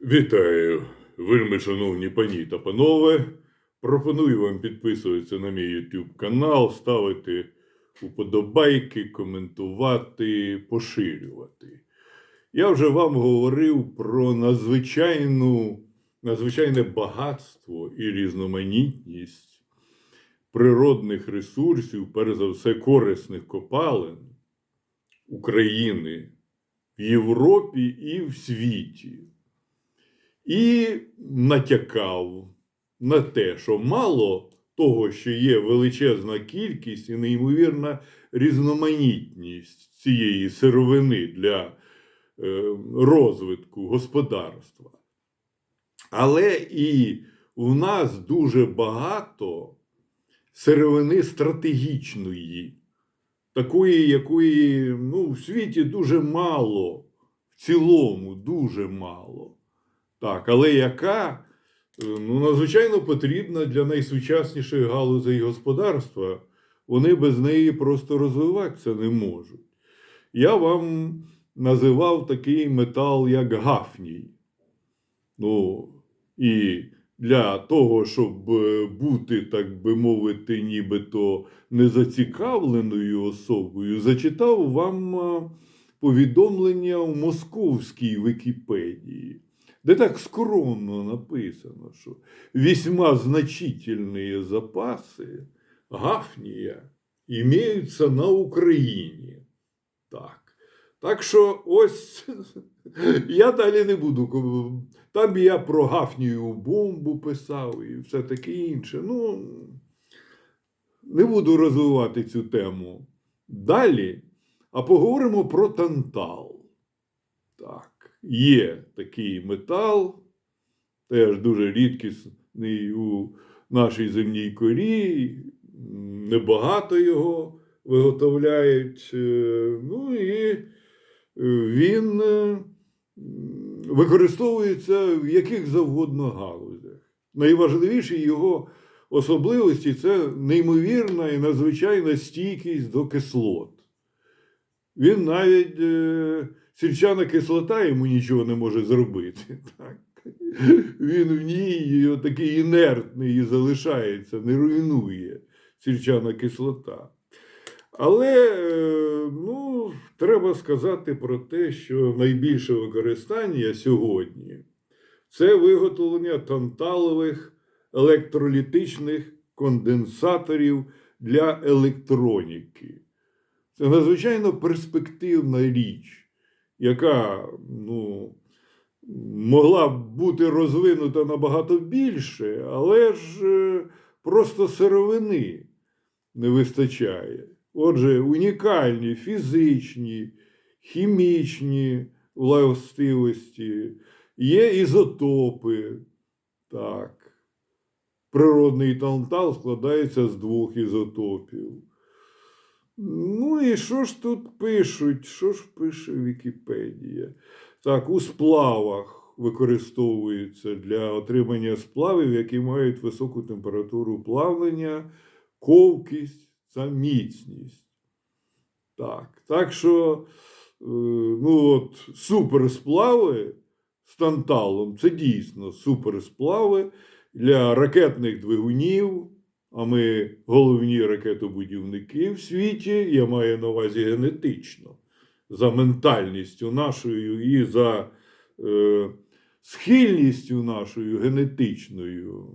Вітаю, вельми шановні пані та панове. Пропоную вам підписуватися на мій YouTube канал, ставити уподобайки, коментувати, поширювати. Я вже вам говорив про надзвичайну, надзвичайне багатство і різноманітність природних ресурсів, перш за все, корисних копалин України в Європі і в світі і натякав на те, що мало того, що є величезна кількість і неймовірна різноманітність цієї сировини для е, розвитку господарства. Але і в нас дуже багато сировини стратегічної, такої, якої ну, в світі дуже мало, в цілому дуже мало. Так, але яка е, ну, надзвичайно потрібна для найсучасніших галузей господарства. Вони без неї просто розвиватися не можуть. Я вам називав такий метал, як гафній. Ну, і для того, щоб е, бути, так би мовити, нібито незацікавленою особою, зачитав вам е, повідомлення в московській Вікіпедії де так скромно написано, що весьма значительные запаси гафнія имеются на Україні. Так. Так що ось я далі не буду. Там я про гафнію бомбу писав і все таке інше. Ну, не буду розвивати цю тему далі, а поговоримо про тантал. Так є такий метал, теж дуже рідкісний у нашій земній корі, небагато його виготовляють. е, Ну і е, він е, використовується в яких завгодно галузях. Найважливіші його особливості це неймовірна і надзвичайна стійкість до кислот. Він навіть сільчана кислота йому нічого не може зробити. Так. Він в ній такий інертний і залишається, не руйнує сільчана кислота. Але е, ну, треба сказати про те, що найбільше використання сьогодні це виготовлення танталових електролітичних конденсаторів для електроніки. Це надзвичайно перспективна річ, яка ну, могла б бути розвинута набагато більше, але ж е, просто сировини не вистачає. Отже, унікальні фізичні, хімічні властивості, є ізотопи. Так. Природний тантал складається з двох ізотопів. Ну і що ж тут пишуть? Що ж пише Вікіпедія? Так, у сплавах використовуються для отримання сплавів, які мають високу температуру плавлення, ковкість та міцність. Так, так що е, ну от, суперсплави з танталом це дійсно суперсплави для ракетних двигунів. А ми головні ракетобудівники в світі, я маю на увазі генетично, за ментальністю нашою і за е, схильністю нашою генетичною.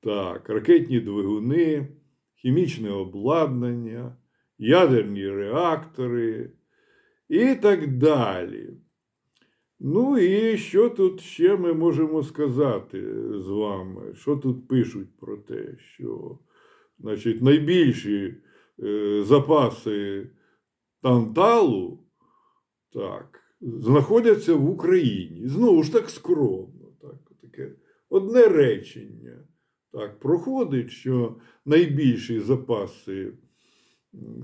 Так, ракетні двигуни, хімічне обладнання, ядерні реактори і так далі. Ну і що тут ще ми можемо сказати з вами? Що тут пишуть про те, що значить, найбільші е, запаси танталу так, знаходяться в Україні. Знову ж так скромно. Так, таке одне речення так, проходить, що найбільші запаси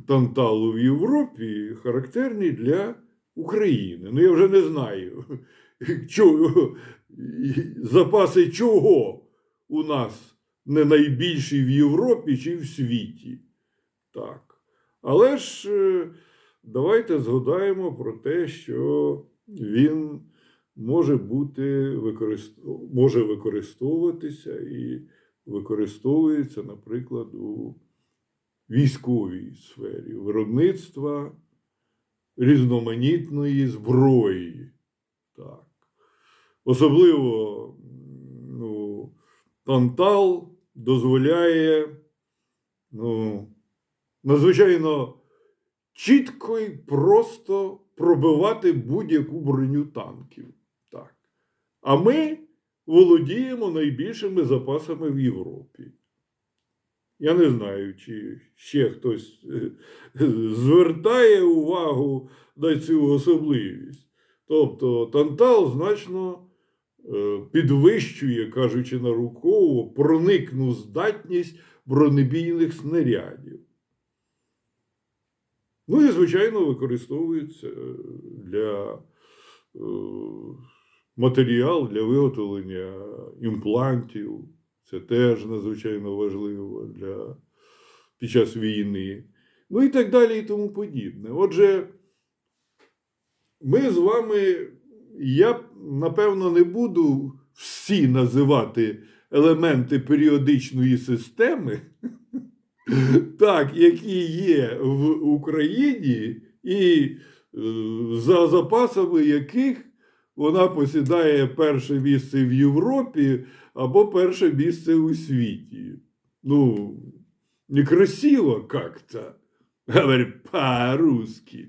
танталу в Європі характерні для України. Ну, я вже не знаю, чого, запаси чого у нас не найбільші в Європі чи в світі. Так. Але ж е, давайте згадаємо про те, що він може бути використ- може використовуватися і використовується, наприклад, у військовій сфері виробництва різноманітної зброї. Так. Особливо ну, тантал дозволяє ну, надзвичайно чітко і просто пробивати будь-яку броню танків. Так. А ми володіємо найбільшими запасами в Європі. Я не знаю, чи ще хтось е, звертає увагу на цю особливість. Тобто тантал значно е, підвищує, кажучи науково, проникну здатність бронебійних снарядів. Ну і, звичайно, використовується е, для матеріал для виготовлення імплантів. Це теж надзвичайно важливо для, під час війни. Ну і так далі, і тому подібне. Отже, ми з вами, я напевно не буду всі називати елементи періодичної системи, так, які є в Україні, і е, за запасами яких вона посідає перше місце в Європі або перше місце у світі. Ну, некрасиво как-то. говорить по-русски.